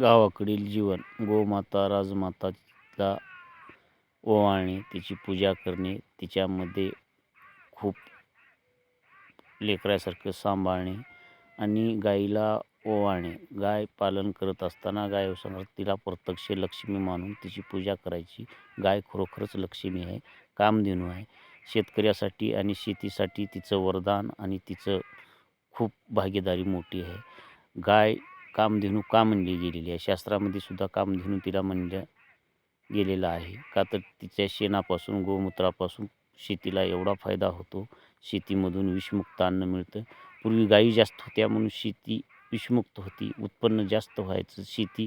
गावाकडील जीवन गोमाता राजमाताला ओवाळणे तिची पूजा करणे तिच्यामध्ये खूप लेकरासारखं सांभाळणे आणि गाईला ओवाळणे. गाय पालन करत असताना गाय तिला प्रत्यक्ष लक्ष्मी मानून तिची पूजा करायची. गाय खरोखरच लक्ष्मी आहे कामधेनू आहे. शेतकऱ्यासाठी आणि शेतीसाठी तिचं वरदान आणि तिचं खूप भागीदारी मोठी आहे. गाय कामधेनू का म्हणली गेलेली आहे? शास्त्रामध्ये सुद्धा कामधेनू तिला म्हणलं गेलेलं आहे. का तर तिच्या शेणापासून गोमूत्रापासून शेतीला एवढा फायदा होतो. शेतीमधून विषमुक्त अन्न मिळतं. पूर्वी गायी जास्त होत्या म्हणून शेती विषमुक्त होती. उत्पन्न जास्त व्हायचं. शेती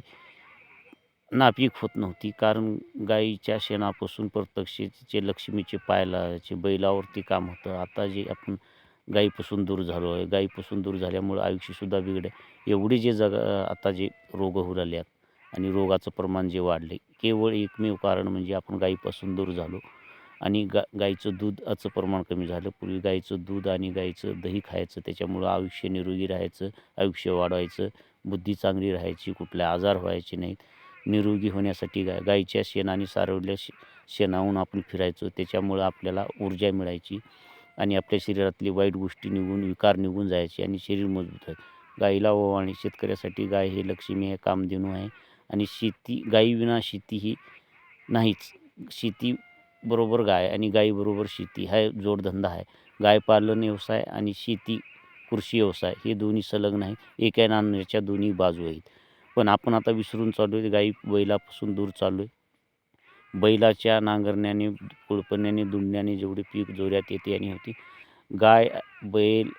नापीक होत नव्हती. कारण गाईच्या शेणापासून प्रत्यक्ष तिचे लक्ष्मीचे पायलाचे बैलावरती काम होतं. आता जे आपण गाईपासून दूर झालो आहे. गाईपासून दूर झाल्यामुळं आयुष्यसुद्धा बिघडे एवढे जे जग आता जे रोग होऊ राहिले आहेत आणि रोगाचं प्रमाण जे वाढले केवळ एकमेव कारण म्हणजे आपण गाईपासून दूर झालो आणि गा गाईचं दुधाचं प्रमाण कमी झालं. पूर्वी गाईचं दूध आणि गाईचं दही खायचं त्याच्यामुळं आयुष्य निरोगी राहायचं आयुष्य वाढवायचं बुद्धी चांगली राहायची कुठले आजार व्हायचे नाहीत. निरोगी होण्यासाठी गाय गाईच्या शेणाने सारवल्या शे शेणाहून आपण फिरायचो त्याच्यामुळं आपल्याला ऊर्जा मिळायची. आणि आपल्या शरीरातली वाईट गोष्टी निघून विकार निघून जायचे आणि शरीर मजबूत आहे गाईला ओवाळणे शेतकऱ्यासाठी गाय हे लक्ष्मी आहे कामधेनू आहे. आणि शेती गाईविना शेती ही नाहीच. शेती बरोबर गाय आणि गाईबरोबर शेती हा जोडधंदा आहे. गाय पालन व्यवसाय आणि शेती कृषी व्यवसाय हे दोन्ही संलग्न आहे एका नाण्याच्या दोन्ही बाजू आहेत. पण आपण आता विसरून चाललो आहे गाई बैलापासून दूर चाललो आहे बैलाच्या नांगरण्याने कुळपण्याने दुंडण्याने जेवढे पीक जोऱ्यात येते आणि होती. गाय बैल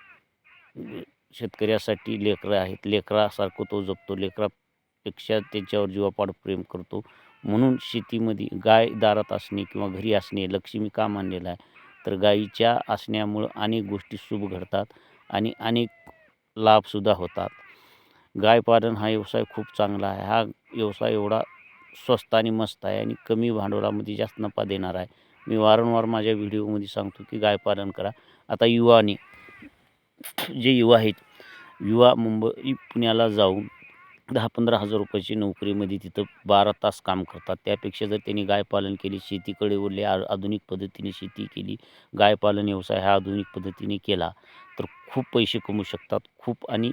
शेतकऱ्यासाठी लेकरं आहेत. लेकरासारखं तो जपतो लेकरापेक्षा त्याच्यावर जीवापाड प्रेम करतो. म्हणून शेतीमध्ये गाय दारात असणे किंवा घरी असणे लक्ष्मी का मानलेलं आहे. तर गाईच्या असण्यामुळं अनेक गोष्टी शुभ घडतात आणि अनेक लाभसुद्धा होतात. गाय पालन हा व्यवसाय खूप चांगला आहे. हा व्यवसाय एवढा स्वस्त आणि मस्त आहे आणि कमी भांडवलामध्ये जास्त नफा देणार आहे. मी वारंवार माझ्या व्हिडिओमध्ये सांगतो की गाय पालन करा. आता युवाने जे युवा आहेत युवा मुंबई पुण्याला जाऊन दहा पंधरा हजार रुपयाची नोकरीमध्ये तिथं बारा तास काम करतात. त्यापेक्षा जर त्यांनी गाय पालन केली शेतीकडे वळले आ आधुनिक पद्धतीने शेती केली गाय पालन व्यवसाय हा आधुनिक पद्धतीने केला तर खूप पैसे कमवू शकतात. खूप आणि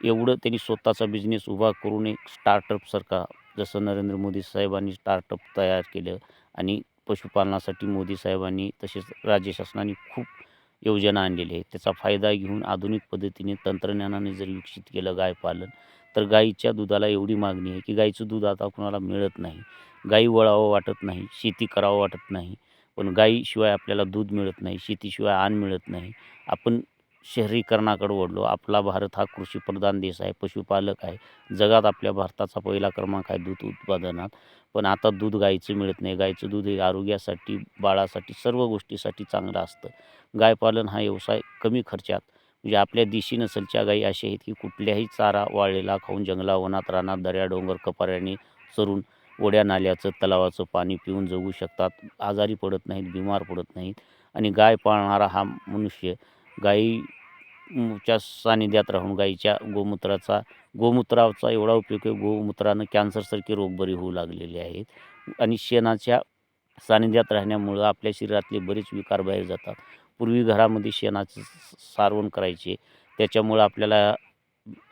एवढं त्यांनी स्वतःचा बिझनेस उभा करून एक स्टार्टअपसारखा जसं नरेंद्र मोदी साहेबांनी स्टार्टअप तयार केलं आणि पशुपालनासाठी मोदी साहेबांनी तसेच राज्य शासनाने खूप योजना आणलेली आहे. त्याचा फायदा घेऊन आधुनिक पद्धतीने तंत्रज्ञानाने जर विकसित केलं गाय पालन तर गाईच्या दुधाला एवढी मागणी आहे की गाईचं दूध आता कुणाला मिळत नाही. गाई वळावं वाटत नाही शेती करावं वाटत नाही. पण गाईशिवाय आपल्याला दूध मिळत नाही शेतीशिवाय अन्न मिळत नाही. आपण शहरीकरणाकडे वळलो. आपला भारत हा कृषीप्रधान देश आहे पशुपालक आहे. जगात आपल्या भारताचा पहिला क्रमांक आहे दूध उत्पादनात. पण आता दूध गाईचं मिळत नाही. गाईचं दूध हे आरोग्यासाठी बाळासाठी सर्व गोष्टीसाठी चांगलं असतं. गायपालन हा व्यवसाय कमी खर्चात. म्हणजे आपल्या देशी नसलच्या गायी अशा आहेत की कुठल्याही चारा वाळलेला खाऊन जंगला वनात रानात दऱ्या डोंगर कपाऱ्याने चरून ओढ्या नाल्याचं तलावाचं पाणी पिऊन जगू शकतात. आजारी पडत नाहीत बिमार पडत नाहीत. आणि गाय पाळणारा हा मनुष्य गाईच्या सानिध्यात राहून गाईच्या गोमूत्राचा गोमूत्राचा एवढा उपयोग आहे गोमूत्रानं कॅन्सरसारखे रोग बरे होऊ लागलेले आहेत. आणि शेणाच्या सानिध्यात राहण्यामुळं आपल्या शरीरातले बरेच विकार बाहेर जातात. पूर्वी घरामध्ये शेणाचं सारवण करायचे त्याच्यामुळं आपल्याला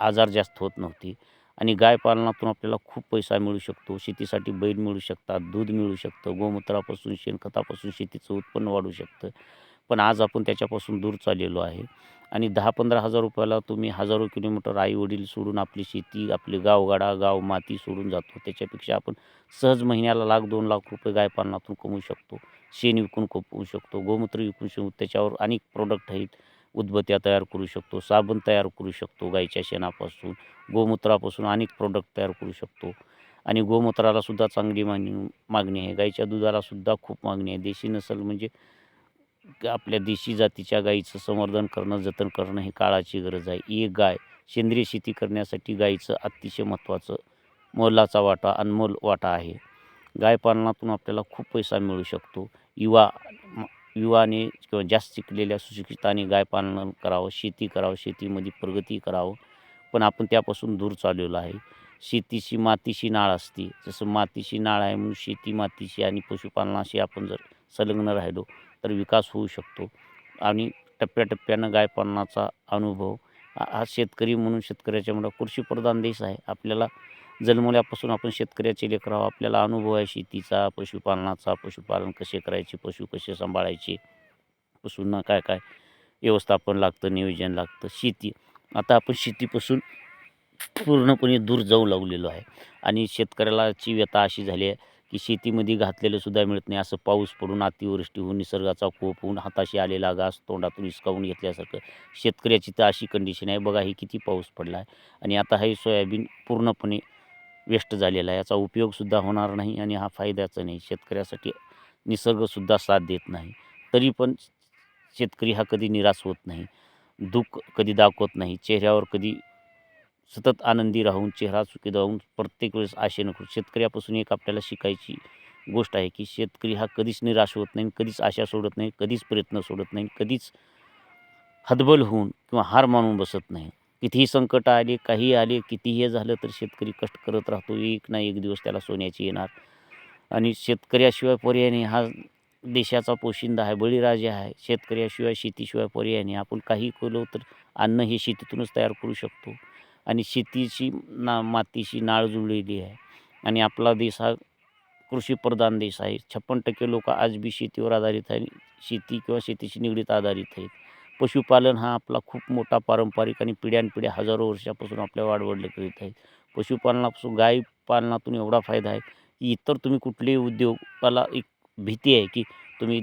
आजार जास्त होत नव्हती. आणि गाय पालनातून आपल्याला खूप पैसा मिळू शकतो शेतीसाठी बैल मिळू शकतात दूध मिळू शकतं गोमूत्रापासून शेणखतापासून शेतीचं उत्पन्न वाढू शकतं. पण आज आपण त्याच्यापासून दूर चाललेलो आहे. आणि दहा पंधरा हजार रुपयाला तुम्ही हजारो किलोमीटर आईवडील सोडून आपली शेती आपली गावगाडा गाव माती सोडून जातो. त्याच्यापेक्षा आपण सहज महिन्याला लाख दोन लाख रुपये गाय पालनातून कमवू शकतो. शेण विकून कमवू शकतो. गोमूत्र विकून शकतो त्याच्यावर अनेक प्रोडक्ट आहेत. उदबत्त्या तयार करू शकतो. साबण तयार करू शकतो गाईच्या शेणापासून. गोमूत्रापासून अनेक प्रोडक्ट तयार करू शकतो. आणि गोमूत्रालासुद्धा चांगली मागणी मागणी आहे. गाईच्या दुधालासुद्धा खूप मागणी आहे. देशी नसल म्हणजे आपल्या देशी जातीच्या गाईचं संवर्धन करणं जतन करणं ही काळाची गरज आहे. एक गाय सेंद्रिय शेती करण्यासाठी गाईचं अतिशय महत्त्वाचं मोलाचा वाटा अनमोल वाटा आहे. गाय पालनातून आपल्याला खूप पैसा मिळू शकतो. युवा युवाने किंवा जास्त शिकलेल्या सुशिक्षिताने गाय पालन करावं शेती करावं शेतीमध्ये प्रगती करावं. पण आपण त्यापासून दूर चाललेलो आहे. शेतीशी मातीशी नाळ असते. जसं मातीशी नाळ आहे म्हणून शेती मातीशी आणि पशुपालनाशी आपण जर संलग्न राहिलो तर विकास होऊ शकतो. आणि टप्प्याटप्प्यानं गाय पालनाचा अनुभव हा शेतकरी म्हणून शेतकऱ्याच्या म्हणा कृषीप्रधान देश आहे. आपल्याला जन्मल्यापासून आपण शेतकऱ्याचे लेकर आहोत. आपल्याला अनुभव आहे शेतीचा पशुपालनाचा पशुपालन कसे करायचे पशु कसे सांभाळायचे पशूंना काय काय व्यवस्थापन लागतं नियोजन लागतं शेती. आता आपण शेतीपासून पूर्णपणे दूर जाऊ लागलेलो आहे. आणि शेतकऱ्यालाची व्यथा अशी झाली आहे की शेतीमध्ये घातलेलं सुद्धा मिळत नाही. असं पाऊस पडून अतिवृष्टी होऊन निसर्गाचा कोप होऊन हाताशी आलेला घास तोंडातून हिसकावून घेतल्यासारखं शेतकऱ्याची तर अशी कंडिशन आहे. बघा हे किती पाऊस पडला आहे आणि आता हे सोयाबीन पूर्णपणे वेस्ट झालेला आहे. याचा उपयोगसुद्धा होणार नाही आणि हा फायद्याचा नाही. शेतकऱ्यासाठी निसर्गसुद्धा साथ देत नाही. तरी पण शेतकरी हा कधी निराश होत नाही. दुःख कधी दाखवत नाही. चेहऱ्यावर कधी सतत आनंदी राहून चेहरा चुकी राहून प्रत्येक वेळेस आशेनं करू. शेतकऱ्यापासून एक आपल्याला शिकायची गोष्ट आहे की शेतकरी हा कधीच निराश होत नाही कधीच आशा सोडत नाही कधीच प्रयत्न सोडत नाही कधीच हतबल होऊन किंवा हार मानून बसत नाही. कितीही संकट आले काही आले कितीही हे झालं तर शेतकरी कष्ट करत राहतो. एक ना एक दिवस त्याला सोन्याची येणार. आणि शेतकऱ्याशिवाय पर्याय नाही. हा देशाचा पोशिंदा आहे बळीराजा आहे. शेतकऱ्याशिवाय शेतीशिवाय पर्याय नाही. आपण काही केलो तर अन्न हे शेतीतूनच तयार करू शकतो. आणि शेतीची ना मातीशी नाळ जुळलेली आहे. आणि आपला देश हा कृषीप्रधान देश आहे. छप्पन टक्के लोक आज बी शेतीवर आधारित आहे शेती किंवा शेतीशी निगडीत आधारित आहेत. पशुपालन हा आपला खूप मोठा पारंपरिक आणि पिढ्यानपिढ्या हजारो वर्षापासून आपल्या वाढवडले करीत आहेत. पशुपालनापासून गाय पालनातून एवढा फायदा आहे की इतर तुम्ही कुठलेही उद्योगाला एक भीती आहे की तुम्ही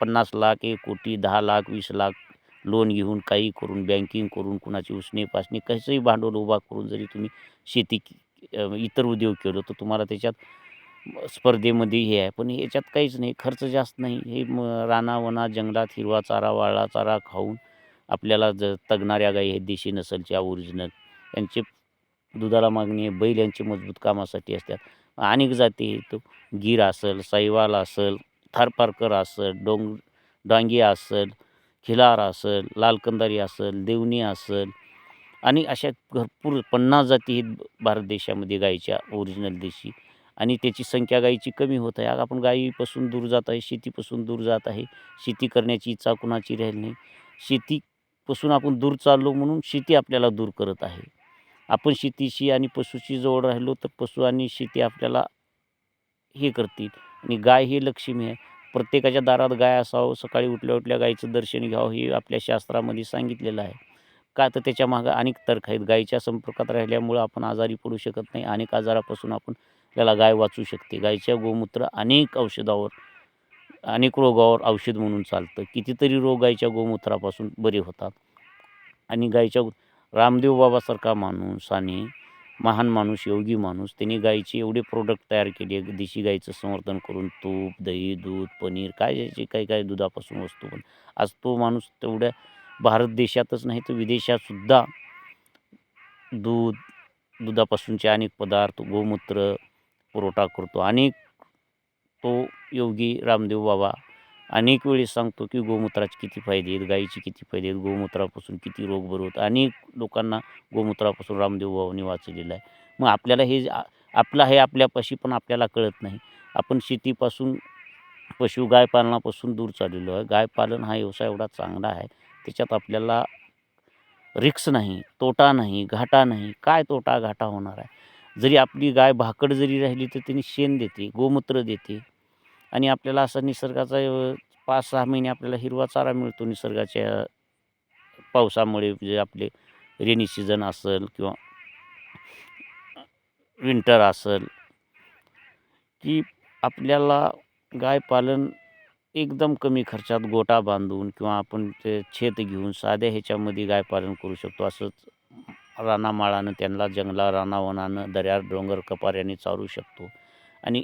पन्नास लाख एक कोटी दहा लाख वीस लाख लोन घेऊन काही करून बँकिंग करून कुणाची उसने पासणे कसंही भांडवल उभा करून जरी तुम्ही शेती इतर उद्योग केलं तर तुम्हाला त्याच्यात स्पर्धेमध्ये हे आहे. पण याच्यात काहीच नाही खर्च जास्त नाही. हे म रानावना जंगलात हिरवा चारा वाळा चारा खाऊन आपल्याला ज तगणाऱ्या गायी हे देशी नसलच्या ओरिजिनल यांचे दुधाला मागणी आहे बैल यांचे मजबूत कामासाठी असतात. अनेक जाती आहेत. तो गीर असेल साईवाल असेल थारपारकर असेल डोंग डांगी असेल खिलार असेल लालकंदारी असेल देवणी असेल आणि अशा भरपूर पन्नास जाती आहेत भारत देशामध्ये गायीच्या ओरिजिनल देशी आणि त्याची संख्या गायीची कमी होत आहे. आपण गायीपासून दूर जात आहे शेतीपासून दूर जात आहे. शेती करण्याची इच्छा कुणाची राहिली नाही. शेतीपासून आपण दूर चाललो म्हणून शेती आपल्याला दूर करत आहे. आपण शेतीशी आणि पशुशी जवळ राहिलो तर पशु आणि शेती आपल्याला हे करतील आणि गाय ही लक्ष्मी आहे. प्रत्येकाच्या दारात गाय असावं सकाळी उठल्या उठल्या गायीचं दर्शन घ्यावं हे आपल्या शास्त्रामध्ये सांगितलेलं आहे. का तर त्याच्या मागं अनेक तर्क आहेत. गायीच्या संपर्कात राहिल्यामुळं आपण आजारी पडू शकत नाही. अनेक आजारापासून आपण त्याला गाय वाचू शकते. गायीच्या गोमूत्र अनेक औषधावर अनेक रोगावर औषध म्हणून चालतं. कितीतरी रोग गायीच्या गोमूत्रापासून बरे होतात. आणि गायीच्या रामदेव बाबासारखा माणूस आणि महान माणूस योगी माणूस त्यांनी गायीचे एवढे प्रोडक्ट तयार केले देशी गाईचं संवर्धन करून तूप दही दूध पनीर काय ज्याचे काही काही दुधापासून वस्तू पण. आज तो माणूस तेवढ्या भारत देशातच नाही तर विदेशातसुद्धा दूध दुधापासूनचे अनेक पदार्थ गोमूत्र पुरवठा करतो. अनेक तो योगी रामदेव बाबा अनेक वेळेस सांगतो की गोमूत्राचे किती फायदे आहेत गाईचे किती फायदे आहेत गोमूत्रापासून किती रोग बरं होत अनेक लोकांना गोमूत्रापासून रामदेव बाबांनी वाचलेलं आहे. मग आपल्याला हे आपलं हे आपल्यापाशी पण आपल्याला कळत नाही. आपण शेतीपासून पशु गाय पालनापासून दूर चाललेलो आहे. गाय पालन हा व्यवसाय एवढा चांगला आहे. त्याच्यात आपल्याला रिक्स नाही तोटा नाही घाटा नाही. काय तोटा घाटा होणार आहे? जरी आपली गाय भाकड जरी राहिली तर तिने शेण देते गोमूत्र देते. आणि आपल्याला असा निसर्गाचा पाच सहा महिने आपल्याला हिरवा चारा मिळतो निसर्गाच्या पावसामुळे जे आपले रेनी सीझन असेल किंवा विंटर असेल की आपल्याला गाय पालन एकदम कमी खर्चात गोटा बांधून किंवा आपण ते छेत घेऊन साध्या ह्याच्यामध्ये गाय पालन करू शकतो. असंच रानामाळानं त्यांना जंगला रानावनानं दर्या डोंगर कपाऱ्याने चारू शकतो. आणि